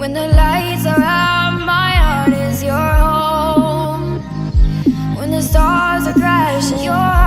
When the lights are out, my heart is your home. When the stars are crashing, your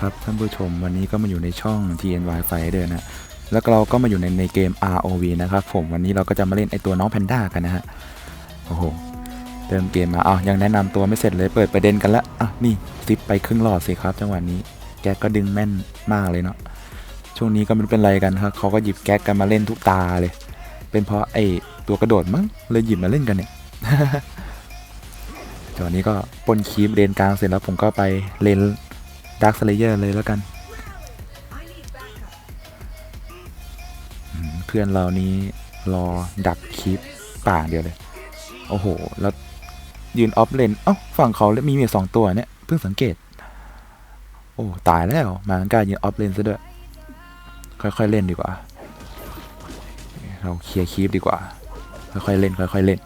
ครับท่านผู้ชมวันนี้ก็มาอยู่ในช่อง TNY Fighter นะแล้วเราก็มาอยู่ในในเกม ROV นะครับผมวันนี้เราก็จะมาเล่นไอตัวน้องแพนด้ากันนะฮะโอ้โหเติมเกมมาอ้าวยังแนะนำตัวไม่เสร็จเลยเปิดประเด็นกันละอะนี่ซิปไปครึ่งหลอดสิครับ จังหวะนี้แก๊กก็ดึงแม่นมากเลยเนาะช่วงนี้ก็ไม่เป็นไรกันครับเขาก็หยิบแก๊กกันมาเล่นทุกตาเลย เป็นเพราะไอตัวกระโดดมั้งเลยหยิบมาเล่นกันเนี่ยตอนนี้ก็ปนคีบเลนกลางเสร็จแล้วผมก็ไปเลน ดักสเลเยอร์เลยแล้วกัน เพื่อนเรานี้รอดักคีบป่าเดียวเลย โอ้โห แล้วยืนออฟเลน เอ้า ฝั่งเขามีเมียสองตัวเนี่ย เพิ่งสังเกต โอ้ ตายแล้วมาอังกายืนออฟเลนซะด้วย ค่อย ๆ เล่นดีกว่า เราเคลียร์คีบดีกว่า ค่อย ๆ เล่น ค่อย ๆ เล่น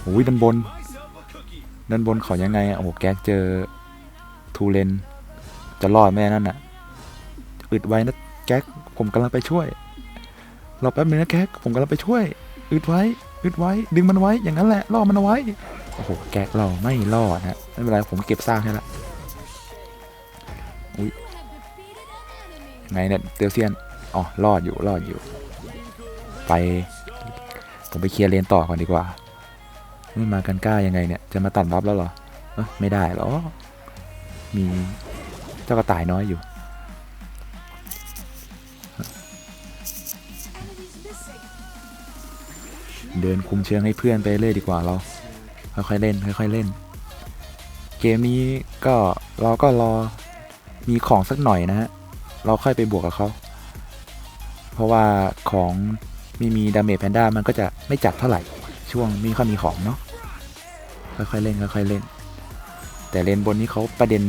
โอ้ยด้านบนด้านบนเขายังไงโอ้โหแก๊กเจอทูเลน จะรอดแม่นั่นน่ะอึดไว้นะแก๊กผมกำลังไปช่วยรอแป๊บนึงนะแก๊กผมกำลังไปช่วยอึดไว้อึดไว้ ดึงมันไว้อย่างนั้นแหละล่อมันเอาไว้โอ้โหแก๊กเราไม่รอดนะไม่เป็นไรผมเก็บซากให้ละอุ้ยไงเนี่ยเตียวเซียนอ๋อรอดอยู่รอดอยู่ ไป ผมไปเคลียร์เลนต่อก่อนดีกว่าไม่มากันกล้ายังไงเนี่ยจะมาตัดบัฟแล้วเหรออไม่ได้หรอมี เจ้ากระต่ายน้อยอยู่ เดินคุมเชิงให้เพื่อนไปเรื่อยดีกว่าเราค่อยๆเล่นค่อยๆเล่น เกมนี้ก็เราก็รอมีของสักหน่อยนะฮะเราค่อยไปบวกกับเขาเพราะว่าของไม่มีดาเมจแพนด้ามันก็จะไม่จัดเท่าไหร่ช่วงม่ค่อยมีของเนาะค่อยๆเล่นค่อยๆเล่น แต่เลนบนนี้เขาประเด็น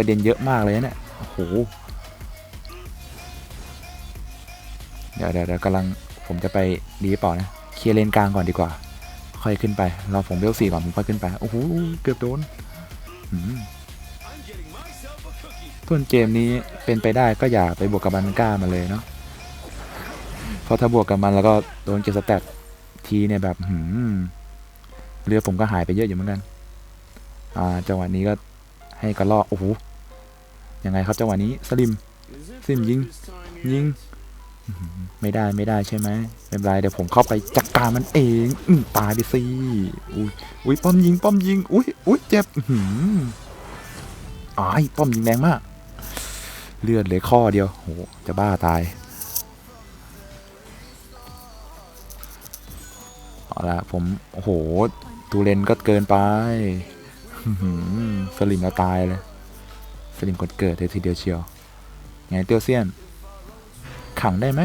ประเด็นเยอะมากเลยเนี่ยโอ้โหเดี๋ยวเดี๋ยวเดี๋ยวกำลังผมจะไปดีหรือเปล่านะเคลียร์เลนกลางก่อนดีกว่า ค่อยขึ้นไปราผมเวลสี่ก่อนผมค่อยขึ้นไปโอ้โหเกือบโดนอืมส่วนเกมนี้เป็นไปได้ก็อย่าไปบวกกับบันก้ามาเลยเนาะเพราะถ้าบวกกับมันแล้วก็โดนเก็บสแตททีเนี่ยแบบหืมเรือผมก็หายไปเยอะอยู่เหมือนกัน อ่าจังหวะนี้ก็ให้กระลอกโอ้โห ยังไงครับจังหวะนี้สลิมสลิมยิงยิงไม่ได้ไม่ได้ใช่ไหมไม่เป็นไรเดี๋ยวผมเข้าไปจัดการมันเองอืตายไปสิอุ้ยอุ้ยป้อมยิงป้อมยิงอุ้ยอุ้ยเจ็บอืออ้ยป้อมยิงแรงมาก เลือดเหลือข้อเดียวโหจะบ้าตายเอาละผมโอ้โหตูเลนก็เกินไปสลิมเราตายเลย สลิมกดเกิดเลยทีเดียวเชียว ไงเตียวเซียน ขังได้ไหม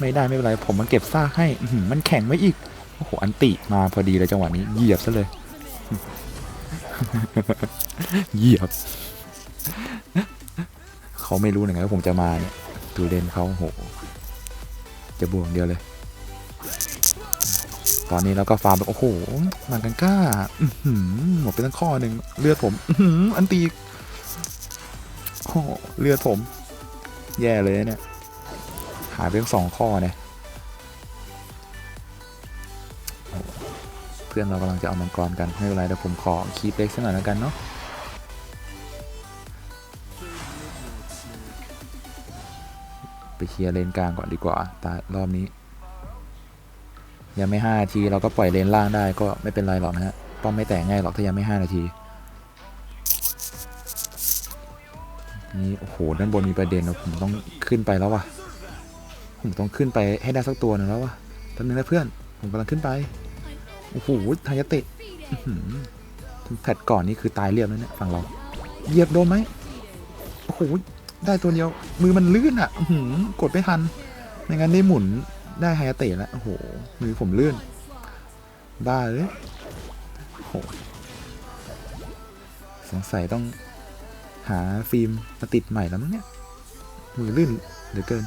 ไม่ได้ไม่เป็นไร ผมมันเก็บซากให้มันแข็งไว้อีก โอ้โห อันติมาพอดีเลยจังหวะนี้ เหยียบซะเลย เหยียบ เขาไม่รู้หนึ่งว่าผมจะมาเนี่ยตูเลนเขาโอ้โหจะบวกเดียวเลย ตอนนี้เราก็ฟาร์มแบบโอ้โหมันกันกล้าหมดไปตั้งข้อหนึ่งเลือดผมอันตี โอ้เลือดผม แย่เลยเนี่ย หายไปสองข้อเนี่ยเพื่อนเรากำลังจะเอามังกรกันไม่เป็นไรเดี๋ยวผมขอคีบเล็กสักหน่อยแล้วกันเนาะไปเคลียร์เลนกลางก่อนดีกว่าตารอบนี้ ยังไม่ห้านาที เราก็ปล่อยเลนล่างได้ก็ไม่เป็นไรหรอกนะฮะป้อมไม่แตกง่ายหรอกถ้ายังไม่ห้านาที นี่โอ้โหด้านบนมีประเด็นนะผมต้องขึ้นไปแล้ววะผมต้องขึ้นไปให้ได้สักตัวหนึงแล้ววะแป๊บนึงนะเพื่อนผมกำลังขึ้นไปโอ้โหทายาเตะแพทก่อนนี่คือตายเรียบแล้วเนี่ยฝั่งเราเหยียบโดนไหมโอ้โหได้ตัวเดียว มือมันลื่นอะหือกดไม่ทันไม่งั้นได้หมุนได้ไฮยาเตะแล้วโอ้โหมือผมลื่น บ้าเลยโอ้โหสงสัยต้อง หาฟิล์มมาติดใหม่แล้วมั้งเนี่ย มือลื่นเหลือเกิน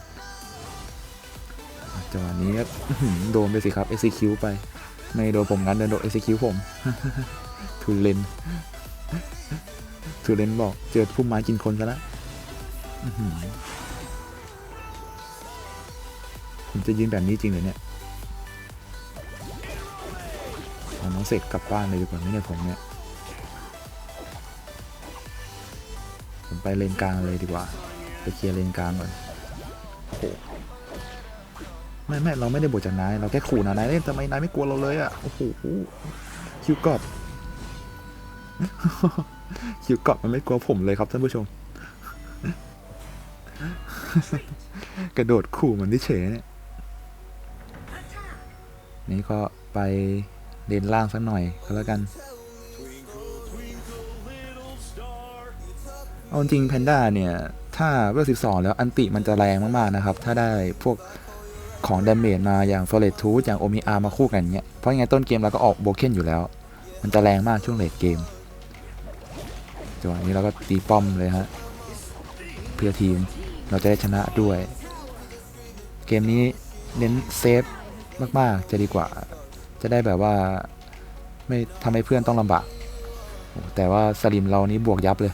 จังหวะนี้โดนไปสิครับ execute ไป ไม่โดนผมงั้นเดินโดน execute ผม ทุเรนทูเรนบอกเจอพุ่มไม้กินคนซะล้วอื้อหือผมจะยืนแบบนี้จริงเหรอเนี่ยเอาน้องเสกกลับบ้านเลยดีกว่าไหมเนี่ยผมเนี่ย เลนกลางเลยดีกว่า ไปเคลียร์เลนกลางก่อนโอ้โหไม่ไม่เราไม่ได้บทจากนายเราแค่ขู่นะนายเล่นทำไมนายไม่กลัวเราเลยอะโอ้โหคิวกอบคิวกาะมันไม่กลัวผมเลยครับท่านผู้ชม กระโดดขู่มันที่เฉยเนี่ยนี่ก็ไปเลนล่างสักหน่อยก็แล้วกัน เอาจริงแพนด้าเนี่ย ถ้าเวล12แล้วอันติมันจะแรงมากๆนะครับ ถ้าได้พวกของดาเมจมาอย่างฟอร์เรสทูอย่างโอมิอามาคู่กันเนี่ยเพราะยังไงต้นเกมเราก็ออกโบเคนอยู่แล้ว มันจะแรงมากช่วงเลดเกมจังหวะนี้เราก็ตีป้อมเลยฮะเพื่อทีมเราจะได้ชนะด้วย เกมนี้เน้นเซฟมากๆจะดีกว่า จะได้แบบว่าไม่ทำให้เพื่อนต้องลำบากแต่ว่าสลิมเรานี้บวกยับเลย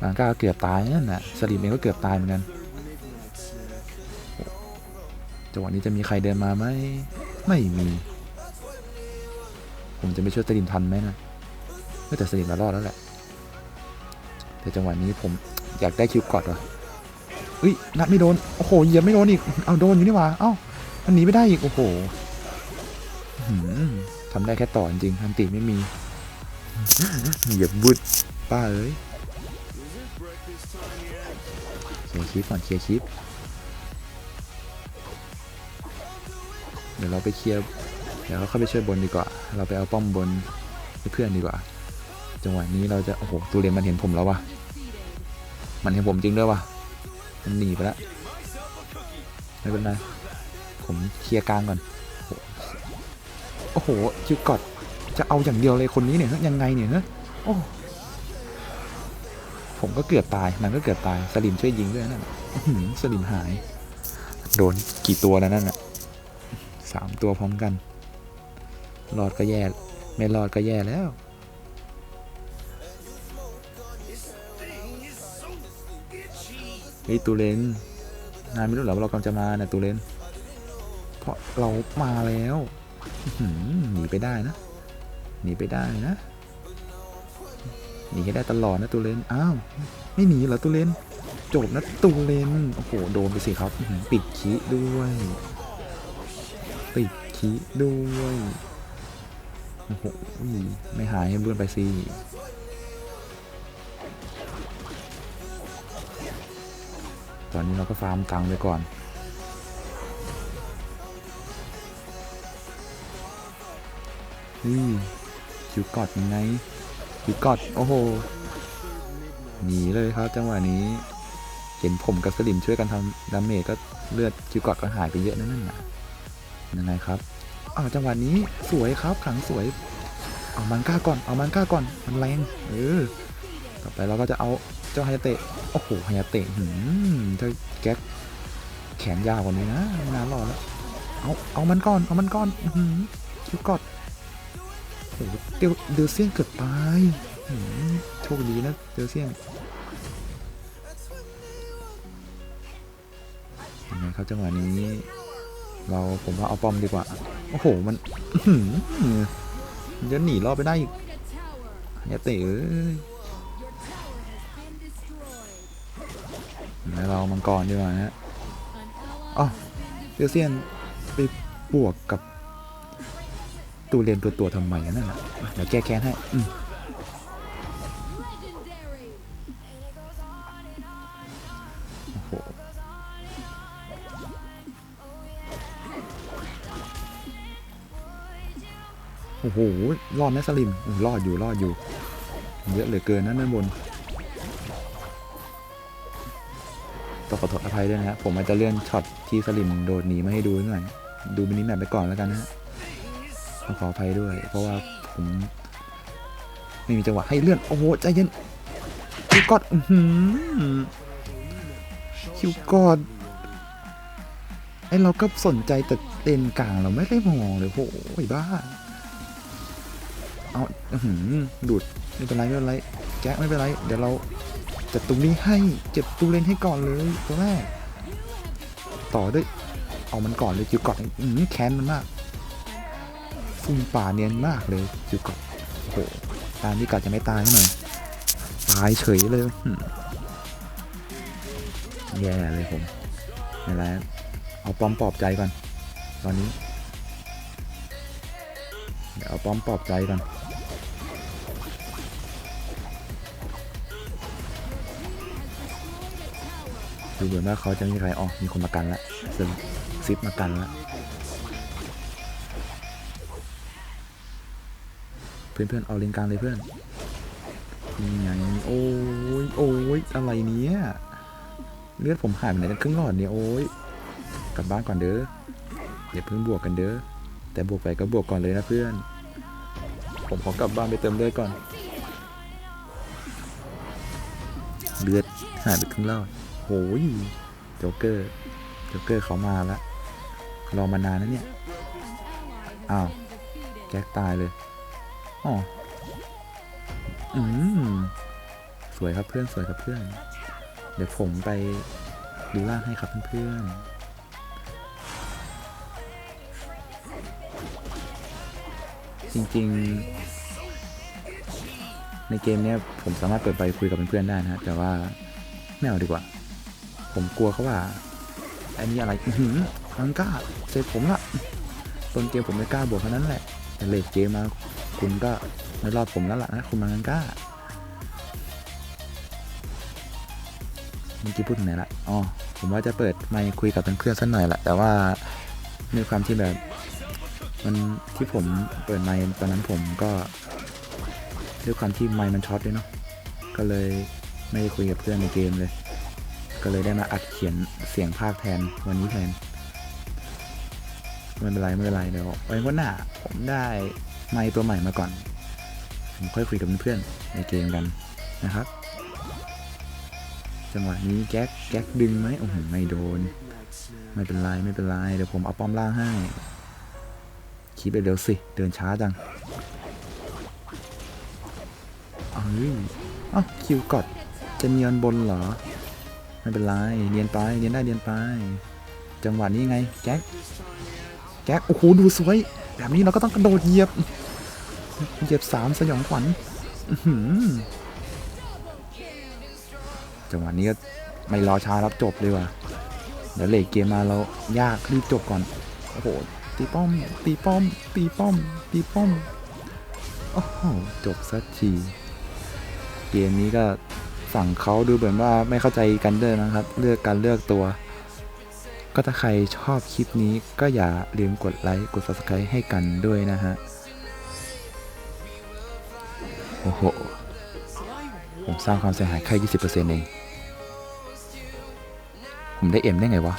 บางก้าก็เกือบตายนั่นน่ะสลิมเองก็เกือบตายเหมือนกันจังหวะนี้จะมีใครเดินมาไหมไม่มี ผมจะไม่ช่วยสลิมทันไหมนะเออแต่สลิมมารอดแล้วแหละ แต่จังหวะนี้ผมอยากได้คิวกอดว่ะเอ้ยนัดไม่โดน โอ้โหเหยียบไม่โดนอีก เอาโดนอยู่นี่หว่า เอ้ามันหนีไม่ได้อีก โอ้โหทำได้แค่ต่อจริงๆอันติไม่มี เหยียบบุดป้าเอ้ยเคลียร์คลิปก่อนเคลียร์คลิปเดี๋ยวเราไปเคลียร์เดี๋ยวเราเข้าไปช่วยบนดีกว่า เราไปเอาป้อมบนให้เพื่อนดีกว่า จังหวะนี้เราจะโอ้โหตูเรียนมันเห็นผมแล้ววะมันเห็นผมจริงด้วยวะมันหนีไปแล้วไม่เป็นไรผมเคลียร์กลางก่อน โอ้โหคิวกอด จะเอาอย่างเดียวเลยคนนี้เนี่ยเฮ้ยยังไงเนี่ยเฮ้ยโอ้ผมก็เกือบตายมันก็เกือบตายสลิมช่วยยิงด้วยนั่นน่ะอื้อหือสลิมหาย โดนกี่ตัวแล้วนั่นน่ะสามตัวพร้อมกันรอดก็แย่ ไม่รอดก็แย่แล้ว เฮ้ยตูเลนนายไม่รู้เหรอว่าเรากำลังจะมานะตูเลน เพราะเรามาแล้วอื้อหือหนีไปได้นะ หนีไปได้นะหนีให้ได้ตลอดนะตูเลนอ้าวไม่หนีเหรอตูเลนจบนะตูเลนโอ้โหโดนไปสิครับปิดคีด้วยปิดคีด้วยโอ้โหไม่หายให้เบื่อนไปสิตอนนี้เราก็ฟาร์มตังค์ไปก่อนนี่ คิวกอดยังไงคิวกอดโอ้โหหนีเลยครับจังหวะนี้ เห็นผมกับสลิมช่วยกันทำดาเมจก็เลือดคิวกอดก็หายไปเยอะนั่นน่ะยังไงครับอ้าวจังหวะนี้สวยครับขังสวยเอามันก้าก่อนเอามันก้าก่อนมันแรงเออต่อไปเราก็จะเอาเจ้าไฮยาเตะโอ้โหไฮยาเตะหืมเจ้าแก๊กแขนยาวกว่านี้นะนานรอแล้วเอาเอามันก่อนเอามันก่อนหือคิวกอด โอ้โหเดลเดลเซียนเกือบตายโชคดีนะเดลเซียนยังไงครับจังหวะนี้ เราผมว่าเอาปอมดีกว่า โอ้โห มันยันจะหนีรอดไปได้อีกอย่าเตะเอ้ยแล้วเรามังกรดีกว่าฮะอ๋อเดลเซียนไปบวกกับ ตูเรียนตัวตัวทำไมนั่นน่ะเดี๋ยวแก้แค้นให้โอ้โหโอ้โห รอดไหมสลิมรอดอยู่ รอดอยู่ เยอะเหลือเกินนะด้านบน ต้องขอโทษอภัยด้วยนะฮะผมอาจจะเลื่อนช็อตที่สลิมโดดหนีมาให้ดูหน่อย ดูมินิแมปไปก่อนแล้วกันนะฮะ ขออภัยด้วย เพราะว่าผมไม่มีจังหวะให้เลื่อน โอ้โห ใจเย็นคิวกอดอื้อหือคิวกอดไอเราก็สนใจแต่เลนกลางเราไม่ได้มองเลยโอ้ยบ้า เอาอื้อหือดูดไม่เป็นไรไม่เป็นไรแก๊ไม่เป็นไร เดี๋ยวเราจัดตรงนี้ให้เจ็บตูเลนให้ก่อนเลยตัวแรก ต่อด้วย เอามันก่อนเลยคิวกอดอื้อหือแค้นมันมาก ฟุ้งป่าเนียนมากเลยคิวกอดโอ้โหตามที่กัดจะไม่ตายหน่อยตายเฉยเลยแย่เลยผมนี่แหละเอาป้อมปลอบใจก่อนตอนนี้เดี๋ยวเอาป้อมปลอบใจก่อนดูเหมือนว่าเขาจะมีใครอ๋อมีคนมากันละซึมซิปมากันละ เพื่อนๆเอาเลนกลางเลยเพื่อนนี่ไงโอ้ยโอ้ยอะไรเนี้ยเลือดผมหายไปไหนกันครึ่งหลอดเนี่ยโอ้ยกลับบ้านก่อนเด้ออย่าเพิ่งบวกกันเด้อแต่บวกไปก็บวกก่อนเลยนะเพื่อน ผมขอกลับบ้านไปเติมเลือดก่อน เลือดหายไปครึ่งหลอดโอ้ยโจ๊กเกอร์โจ๊กเกอร์เขามาละรอมานานนะเนี่ยอ้าวแจ็คตายเลย อ๋ออืมสวยครับเพื่อนสวยครับเพื่อน เดี๋ยวผมไปดูล่างให้ครับเพื่อนๆจริงๆ ในเกมเนี้ยผมสามารถเปิดไปคุยกับเพื่อนๆได้นะ แต่ว่าไม่เอาดีกว่า ผมกลัวเขาว่า อันนี้อะไรอื้อหืออังก้าเสร็จผมละต้นเกมผมไม่กล้าบวกเท่านั้นแหละแต่เลทเกมมา คุณก็ไม่รอดผมแล้วล่ะนะคุณมังก้าเมื่อกี้พูดถึงไหนละอ๋อผมว่าจะเปิดไมค์คุยกับเพื่อนๆสักหน่อยแหละแต่ว่าในความที่แบบมันที่ผมเปิดไมค์ตอนนั้นผมก็ด้วยความที่ไมค์มันช็อตด้วยเนาะก็เลยไม่ได้คุยกับเพื่อนในเกมเลย ก็เลยได้มาอัดเขียนเสียงภาคแทนวันนี้แทนไม่เป็นไรไม่เป็นไรเดี๋ยวไว้วันหน้าผมได้ ไมค์ตัวใหม่มาก่อน ผมค่อยคุยกับเพื่อนๆในเกมกันนะครับ จังหวะนี้แก๊กแก๊กดึงไหมโอ้โหไม่โดน ไม่เป็นไรไม่เป็นไรเดี๋ยวผมเอาป้อมล่างให้คีบไปเร็วสิ เดินช้าจังเอ้ยอ้าคิวกดจะเนียนบนเหรอ ไม่เป็นไรเนียนไปเนียนได้เนียนไป จังหวะนี้ไงแก๊กแก๊กโอ้โหดูสวย แบบนี้เราก็ต้องกระโดดเหยียบ เหยียบสามสยองขวัญจังหวะนี้ก็ไม่รอช้ารับจบเลยว่ะเดี๋ยวเลทเกมมาเรายากรีบจบก่อน โอ้โห ตีป้อม ตีป้อม ตีป้อม ตีป้อม โอ้โห จบสักที เกมนี้ก็ฝั่งเขาดูเหมือนว่าไม่เข้าใจกันเด้อนะครับ เลือกการเลือกตัว ก็ถ้าใครชอบคลิปนี้ก็อย่าลืมกดไลค์กด subscribe ให้กันด้วยนะฮะ โอ้โห ผมสร้างความเสียหายแค่ 20%เอง ผมได้เอ็มได้ไงวะ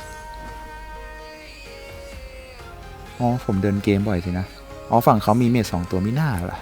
อ๋อ ผมเดินเกมบ่อยสินะ อ๋อ ฝั่งเขามีเมทสองตัวไม่น่าล่ะ